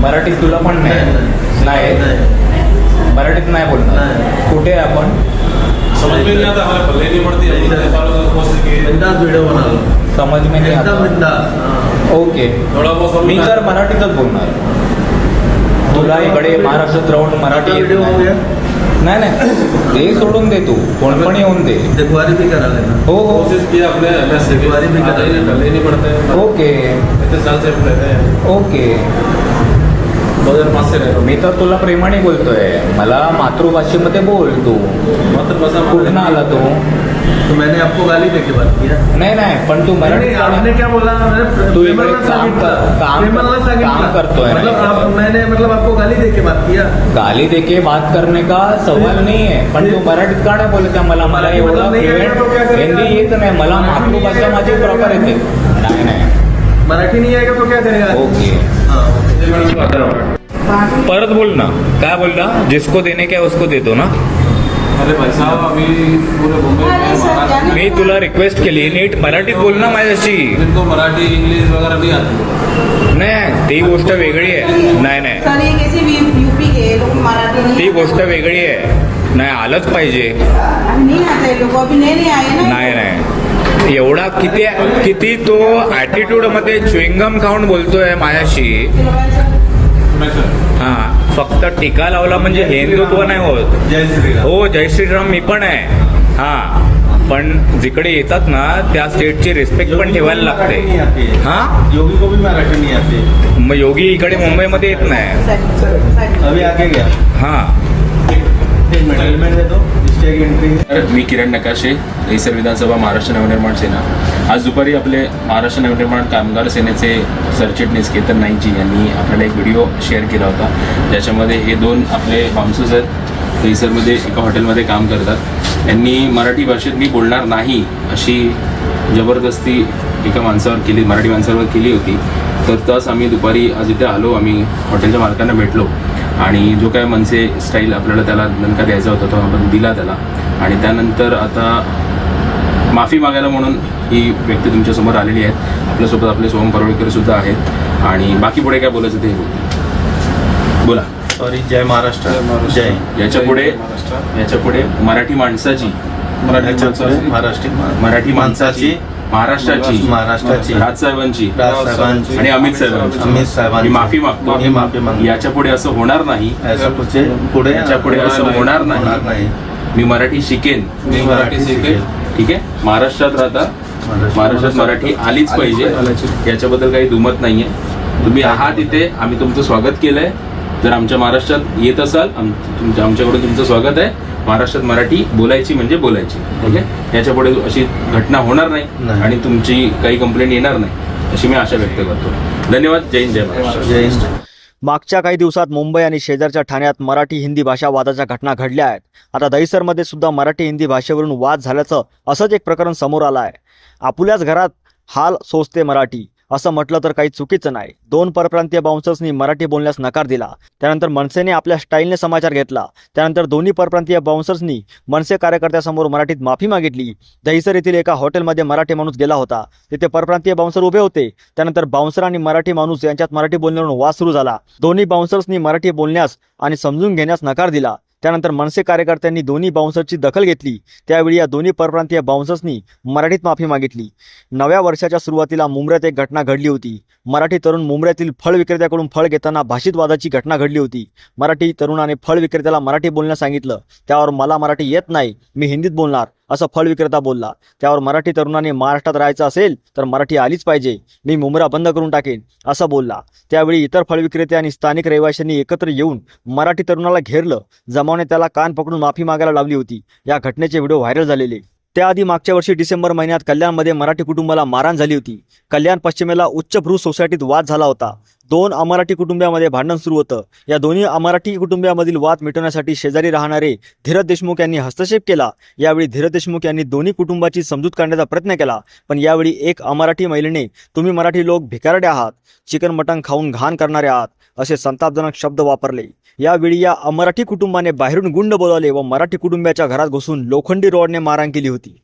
मराठीत तुला पण नाही. नाही. मराठीत नाही बोलणार. कुठे आहे आपण? समझ में नहीं आता हमारे पल्ले नहीं पड़ती. हम इतने सालों से कोशिश की बिंदास व्हिडिओ बना लो समज में नाही एकदम आता. बिंदास. ओके. थोड़ा बहुत मी तर मराठीतच बोलणार. तुला इकडे महाराष्ट्रात राहून मराठी व्हिडिओ नाही. नाही. ते सोडून दे तू. कोण पण येऊन दे. देखवारी भी करा लेना हो हो. कोशिश की अपने मैं से भी करा लेना नहीं पड़ता है पड़ते ओके. इतने साल से रहते हैं ओके. दो हजार पाँच से रह रहा मी तर तुला प्रेमाने बोलतोय. मला मातृभाषेमध्ये बोल तू. मातृभाषा कुठं आला तू? तो मैंने आपको गाली देके बात किया नाही नाही पण तू मराठी नहीं, आपने क्या बोला? मैंने तू काम काम-. काम करतोय. मतलब. आप मैंने मतलब आपको गाली देके बात किया गाली देके बात करने का सवाल नहीं है पण तू मराठीत का नाही बोलत आहे? मला मला एवढं आहे? हिंदी येत नाही. मला मातृभाषा आहे माझी प्रॉपर? येते. नाही नाही. मराठी नहीं आएगा तो क्या करेगा? ओके. हाँ. परत बोल ना. काय बोलला? जिसको देने क्या उसको देतो ना. अरे भाई साहब अभी पूरे मुंबई में तुला रिक्वेस्ट केली. नीट मराठीत बोल ना माझ्याशी. मराठी इंग्लिश वगैरह नहीं आती नाही ती गोष्ट वेगळी आहे. नाही नाही. सर ये कैसे यूपी के लोग मराठी नहीं. ती गोष्ट वेगळी आहे. नाही आलंच पाहिजे. नाही नाही. एवढा किती किती तो ॲटिट्यूडमध्ये च्युइंगम खाऊन बोलतोय माझ्याशी. हा फक्त टीका लावला म्हणजे हिंदुत्व नाही होत. जय श्री राम हो जय श्रीराम मी पण आहे. हा पण जिकडे येतात ना त्या स्टेटची रिस्पेक्ट पण ठेवायला लागते. है। योगी को भी मराठी नहीं आती है। मग योगी इकडे मुंबईमध्ये येत नाही. सर, सर, अभी आगे गया हा. हेलमेट दे मी किरण नकाशे दहिसर विधानसभा महाराष्ट्र नवनिर्माण सेना. आज दुपारी आपले महाराष्ट्र नवनिर्माण कामगार सेनेचे सरचिटणीस केतन नाईकजी यांनी आपल्याला एक व्हिडिओ शेअर केला होता. ज्याच्यामध्ये हे दोन आपले बाउन्सर्स आहेत दहिसरमध्ये एका हॉटेलमध्ये काम करतात. यांनी मराठी भाषेत मी बोलणार नाही अशी जबरदस्ती एका माणसावर केली मराठी माणसावर केली होती. तर तस आम्ही दुपारी आज इथे आलो आम्ही हॉटेलच्या मालकांना भेटलो. आणि जो काय मनसे स्टाईल आपल्याला त्याला दणका द्यायचा होता तो आपण दिला त्याला. आणि त्यानंतर आता माफी मागायला म्हणून ही व्यक्ती तुमच्यासमोर आलेली आहे आपल्यासोबत आपले सोहम परवळकर सुद्धा आहेत. आणि बाकी पुढे काय बोलायचं ते बोलतील. बोला. सॉरी जय महाराष्ट्र. जय याच्यापुढे महाराष्ट्र. याच्यापुढे मराठी माणसाची. मराठी माणसाची. महाराष्ट्री मराठी माणसाची महाराष्ट्राची महाराष्ट्राची राजसाहेबांची राजसाहेबांची आणि अमित साहेबांची. अमित साहेबांची. माफी मागतो. मी माफी मागतो. याच्यापुढे असं होणार नाही. पुढे पुढे याच्यापुढे असं होणार नाही. मी मराठी शिकेन. मी मराठी शिकेल ठीक आहे? महाराष्ट्रात राहता. महाराष्ट्रात मराठी आलीच पाहिजे. याच्याबद्दल काही दुमत नाहीये. तुम्ही आहात इथे. आम्ही तुमचं स्वागत केलंय. जर आमच्या महाराष्ट्रात येत असाल आमच्याकडून तुमचं स्वागत आहे. महाराष्ट्रात मराठी बोलायची म्हणजे बोलायची आहे? याच्यापुढे अशी घटना होणार नाही नाही. आणि तुमची काही कंप्लेंट येणार नाही अशी मी आशा व्यक्त करतो. धन्यवाद जय हिंद जय महाराष्ट्र. जय हिंद. मागच्या काही दिवसात मुंबई आणि शेजारच्या ठाण्यात मराठी हिंदी भाषा वादाच्या घटना घडल्या आहेत. आता दहिसरमध्ये सुद्धा मराठी हिंदी भाषेवरून वाद झाल्याचं असंच एक प्रकरण समोर आलं आहे. आपुल्याच घरात हाल सोचते मराठी. असं म्हटलं तर काही चुकीचं नाही. दोन परप्रांतीय बाउन्सर्सनी मराठी बोलण्यास नकार दिला. त्यानंतर मनसेने आपल्या स्टाईलने समाचार घेतला. त्यानंतर दोन्ही परप्रांतीय बाउन्सर्सनी मनसे कार्यकर्त्यासमोर मराठीत माफी मागितली. दहिसर येथील एका हॉटेलमध्ये मराठी माणूस गेला होता. तिथे परप्रांतीय बाउन्सर उभे होते. त्यानंतर बाउन्सर आणि मराठी माणूस यांच्यात मराठी बोलण्यावरून वाद सुरू झाला. दोन्ही बाउन्सर्सनी मराठी बोलण्यास आणि समजून घेण्यास नकार दिला. त्यानंतर मनसे कार्यकर्त्यांनी दोन्ही बाउन्सरची दखल घेतली. त्यावेळी या दोन्ही परप्रांतीय बाउन्सर्सनी मराठीत माफी मागितली. नव्या वर्षाच्या सुरुवातीला मुंबऱ्यात एक घटना घडली होती. मराठी तरुण मुंबऱ्यातील फळ विक्रेत्याकडून फळ घेताना भाषित वादाची घटना घडली होती. मराठी तरुणाने फळ विक्रेत्याला मराठी बोलण्यास सांगितलं. त्यावर मला मराठी येत नाही. मी हिंदीत बोलणार. असं फळ विक्रेता बोलला. त्यावर मराठी तरुणाने महाराष्ट्रात राहायचं असेल तर मराठी आलीच पाहिजे. मी मुंबरा बंद करून टाकेन असं बोलला. त्यावेळी इतर फळ विक्रेते आणि स्थानिक रहिवाशांनी एकत्र येऊन मराठी तरुणाला घेरलं. जमावने त्याला कान पकडून माफी मागायला लावली होती. या घटनेचे व्हिडिओ व्हायरल झालेले. त्याआधी मागच्या वर्षी डिसेंबर महिन्यात कल्याणमध्ये मराठी कुटुंबाला मारहाण झाली होती. कल्याण पश्चिमेला उच्चभ्रू सोसायटीत वाद झाला होता. दोन अमराठी कुटुंबियामध्ये भांडण सुरू होतं. या दोन्ही अमराठी कुटुंबियामधील वाद मिटवण्यासाठी शेजारी राहणारे धीरज देशमुख यांनी हस्तक्षेप केला. यावेळी धीरज देशमुख यांनी दोन्ही कुटुंबाची समजूत काढण्याचा प्रयत्न केला. पण यावेळी एक अमराठी महिलेने तुम्ही मराठी लोक भिकारडे आहात. चिकन मटण खाऊन घाण करणारे आहात. असे संतापजनक शब्द वापरले. यावेळी या अमराठी कुटुंबाने बाहेरून गुंड बोलावले व मराठी कुटुंबियाच्या घरात घुसून लोखंडी रॉडने मारहाण केली होती.